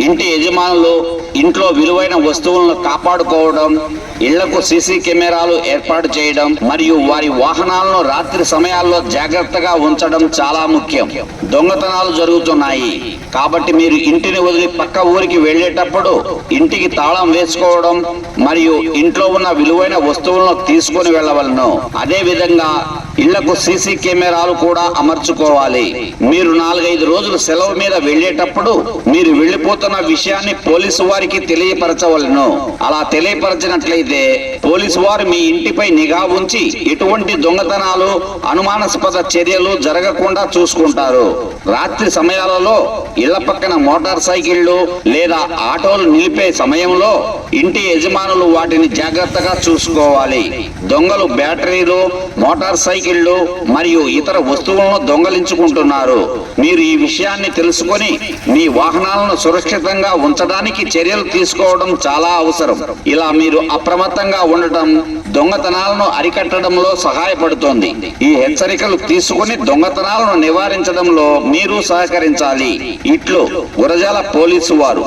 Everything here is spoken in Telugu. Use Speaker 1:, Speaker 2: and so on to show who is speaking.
Speaker 1: ఇంటి యజమానులు ఇంట్లో విలువైన వస్తువులను కాపాడుకోవడం ఇళ్ళకు సీసీ కెమెరాలు ఏర్పాటు చేయడం మరియు వారి వాహనాలను రాత్రి సమయాల్లో జాగ్రత్తగా ఉంచడం చాలా ముఖ్యం. దొంగతనాలు జరుగుతున్నాయి. కాబట్టి మీరు ఇంటిని వదిలి పక్క ఊరికి వెళ్ళేటప్పుడు ఇంటికి తాళం వేసుకోవడం మరియు ఇంట్లో ఉన్న విలువైన వస్తువులను తీసుకొని వెళ్ళవలను. అదే విధంగా ఇళ్ళకు సీసీ కెమెరాలు కూడా అమర్చుకోవాలి. మీరు నాలుగైదు రోజులు సెలవు మీద వెళ్ళేటప్పుడు మీరు వెళ్ళిపోతున్న విషయాన్ని పోలీసు వారికి తెలియపరచవలను. అలా తెలియపరచినట్లయితే పోలీసు వారు మీ ఇంటిపై నిఘా ఉంచి ఎటువంటి దొంగతనాలు అనుమానాస్పద చర్యలు జరగకుండా చూసుకుంటారు. రాత్రి సమయాలలో ఇళ్ళ పక్కన మోటార్ సైకిళ్ళు లేదా ఆటోలు నిలిపే సమయంలో ఇంటి యజమానులు వాటిని జాగ్రత్తగా చూసుకోవాలి. దొంగలు బ్యాటరీలు మోటార్ సైకిల్ సైకిళ్ళు మరియు ఇతర వస్తువులను దొంగలించుకుంటున్నారు. మీరు ఈ విషయాన్ని తెలుసుకొని మీ వాహనాలను సురక్షితంగా ఉంచడానికి చర్యలు తీసుకోవడం చాలా అవసరం. ఇలా మీరు అప్రమత్తంగా ఉండటం దొంగతనాలను అరికట్టడంలో సహాయపడుతోంది. ఈ హెచ్చరికలు తీసుకుని దొంగతనాలను నివారించడంలో మీరు సహకరించాలి. ఇట్లు గురజాల పోలీసు వారు.